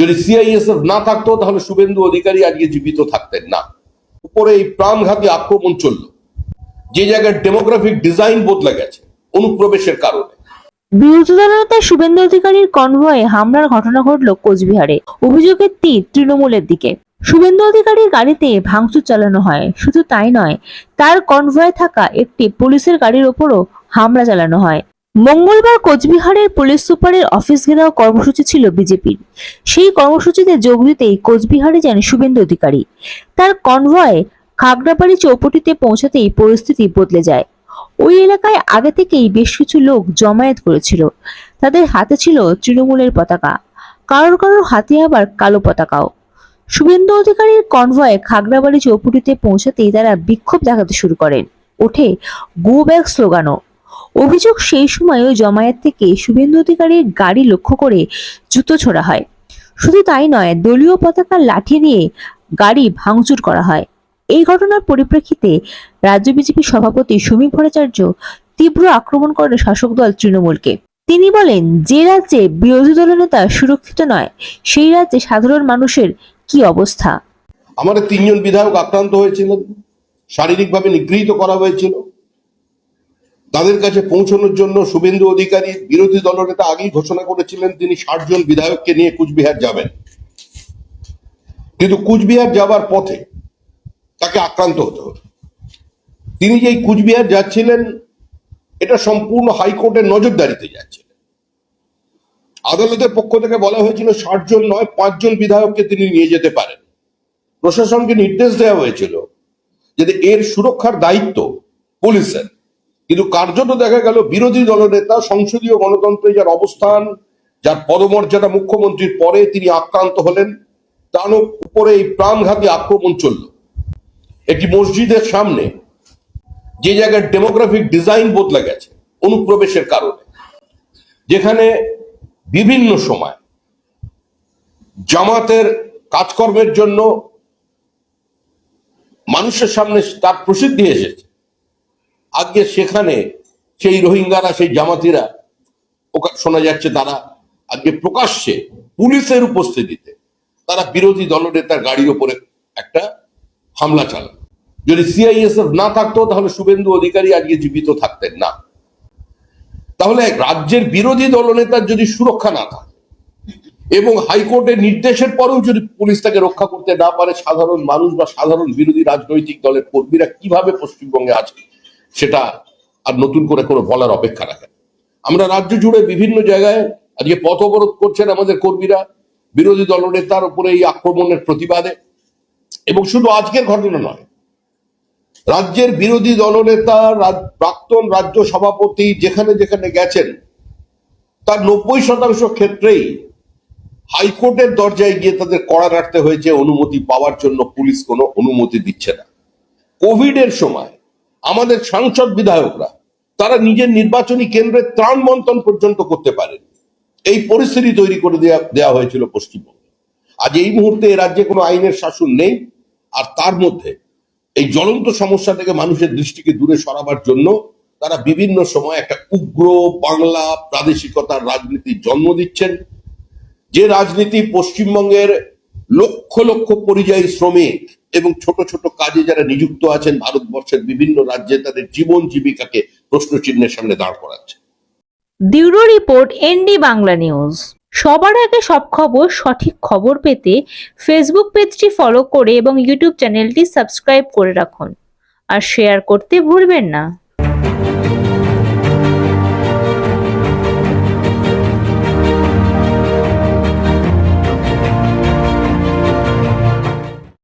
যদি সিআইএসএফ না থাকতো, তাহলে শুভেন্দু অধিকারী আজকে জীবিত থাকতেন না। উপরে এই প্রাণঘাতী আক্রমণ চলল। যে জায়গায় ডেমোগ্রাফিক ডিজাইন বদলে গেছে, অনুপ্রবেশের কারণে। বিরোধী শুভেন্দু অধিকারীর কনভয়ে হামলার ঘটনা ঘটল কোচবিহারে। অভিযোগের তীর তৃণমূলের দিকে। শুভেন্দু অধিকারীর গাড়িতে ভাঙচুর চালানো হয়। শুধু তাই নয়, তার কনভয়ে থাকা একটি পুলিশের গাড়ির ওপরও হামলা চালানো হয়। মঙ্গলবার কোচবিহারের পুলিশ সুপারের অফিস ঘেরাও কর্মসূচি ছিল বিজেপির। সেই কর্মসূচিতে যোগ দিতেই কোচবিহারে যান শুভেন্দু অধিকারী। তার কনভয়ে খাগড়াবাড়ি চৌপটিতে পৌঁছাতেই পরিস্থিতি বদলে যায়। ওই এলাকায় আগে থেকেই বেশ কিছু লোক জমায়েত করেছিল। তাদের হাতে ছিল তৃণমূলের পতাকা। কারোর কারোর হাতে আবার কালো পতাকাও। শুভেন্দু অধিকারীর কনভয়ে খাগড়াবাড়ি চৌপুটিতে পৌঁছাতেই তারা বিক্ষোভ দেখাতে শুরু করেন। ওঠে গো ব্যাক স্লোগানও। অভিযোগ সেই সময় ওই জমায়েত থেকে শুভেন্দু অধিকারীর গাড়ি লক্ষ্য করে জুতো ছোড়া হয়। শুধু তাই নয়, দলীয় পতাকা লাঠি দিয়ে গাড়ি ভাঙচুর করা হয়। এই ঘটনার পরিপ্রেক্ষিতে রাজ্য বিজেপি সভাপতি সমীপ ভট্টাচার্য তীব্র আক্রমণ করেন শাসক দল তৃণমূলকে। তিনি বলেন, যে রাজ্যে বিরোধী দলনেতা সুরক্ষিত নয়, সেই রাজ্যে সাধারণ মানুষের কি অবস্থা? আমাদের তিনজন বিধায়ক আক্রান্ত হয়েছিলেন, শারীরিকভাবে নিগৃহীত করা হয়েছিল। তাদের কাছে পৌঁছানোর জন্য শুভেন্দু অধিকারী, বিরোধী দলনেতা আগেই ঘোষণা করেছিলেন তিনি ষাট জন বিধায়ককে নিয়ে কুচবিহার যাবেন। কিন্তু কুচবিহার যাবার পথে তাকে আক্রান্ত হতে হলো। তিনি যেই কুচবিহার যাচ্ছিলেন, এটা সম্পূর্ণ হাইকোর্টের নজরদারিতে যাচ্ছিলেন। আদালতের পক্ষ থেকে বলা হয়েছিল ষাট জন নয়, পাঁচজন বিধায়ককে তিনি নিয়ে যেতে পারেন। প্রশাসনকে নির্দেশ দেওয়া হয়েছিল যে এর সুরক্ষার দায়িত্ব পুলিশের। কিন্তু কার্যত দেখা গেল বিরোধী দলনেতা, সংসদীয় গণতন্ত্রে যার অবস্থান, যার পদমর্যাদা মুখ্যমন্ত্রীর পরে তিনি আক্রান্ত হলেন, তার উপরে এই প্রাণঘাতী আক্রমণ চলল। একটি মসজিদের সামনে যে জায়গায় ডেমোগ্রাফিক ডিজাইন বদলে গেছে, অনুপ্রবেশের কারণে, যেখানে বিভিন্ন সময় জামাতের কাজকর্মের জন্য মানুষের সামনে তার প্রসিদ্ধি এসেছে। আজকে সেখানে সেই রোহিঙ্গারা, সেই জামাতিরা ওকা- শোনা যাচ্ছে তারা আজকে প্রকাশ্যে পুলিশের উপস্থিতিতে তারা বিরোধী দলনেতার গাড়ির ওপরে একটা হামলা চালান যদি সিআইএসএফ না থাকতো, তাহলে শুভেন্দু অধিকারী আজকে জীবিত থাকতেন না। তাহলে রাজ্যের বিরোধী দলনেতার যদি সুরক্ষা না থাকে এবং হাইকোর্টের নির্দেশের পরেও যদি পুলিশ তাকে রক্ষা করতে না পারে সাধারণ মানুষ বা সাধারণ বিরোধী রাজনৈতিক দলের কর্মীরা, কীভাবে পশ্চিমবঙ্গে আছে? সেটা আর নতুন করে কোনো বলার অপেক্ষা রাখে আমরা রাজ্য জুড়ে বিভিন্ন জায়গায় আজকে পথ অবরোধ করছেন আমাদের কর্মীরা, বিরোধী দলনেতার উপরে এই আক্রমণের প্রতিবাদে। এবং শুধু আজকের ঘটনা নয়, রাজ্যের বিরোধী দলনেতা প্রাক্তন রাজ্য সভাপতি যেখানে যেখানে গেছেন, তার নব্বই শতাংশ ক্ষেত্রেই হাইকোর্টের দরজায় গিয়ে তাদের কড়া রাখতে হয়েছে অনুমতি পাওয়ার জন্য পুলিশ কোনো অনুমতি দিচ্ছে না। কোভিড এর সময় আমাদের সাংসদ বিধায়করা, তারা নিজের নির্বাচনী কেন্দ্রে ত্রাণ বন্টন পর্যন্ত করতে পারেন। এই পরিস্থিতি তৈরি করে দেয়া দেওয়া হয়েছিল পশ্চিমবঙ্গে। আজ এই মুহূর্তে এ রাজ্যে কোনো আইনের শাসন নেই, আর তার মধ্যে এই জ্বলন্ত সমস্যা থেকে মানুষের দৃষ্টিকে দূরে সরাবার জন্য তারা বিভিন্ন সময় একটা উগ্র বাংলা প্রাদেশিকতার রাজনীতির জন্ম দিচ্ছেন। যে রাজনীতি পশ্চিমবঙ্গের লক্ষ লক্ষ পরিযায়ী শ্রমিক এবং ছোট ছোট কাজে যারা নিযুক্ত আছেন, ভারতবর্ষের বিভিন্ন রাজ্যে তাদের জীবন জীবিকাকে প্রশ্ন চিহ্নের সামনে দাঁড় করাচ্ছে। Bureau report ND Bangla news. সবার আগে সব খবর, সঠিক খবর পেতে ফেসবুক পেজটি ফলো করে এবং ইউটিউব চ্যানেলটি সাবস্ক্রাইব করে রাখুন। আর শেয়ার করতে ভুলবেন না।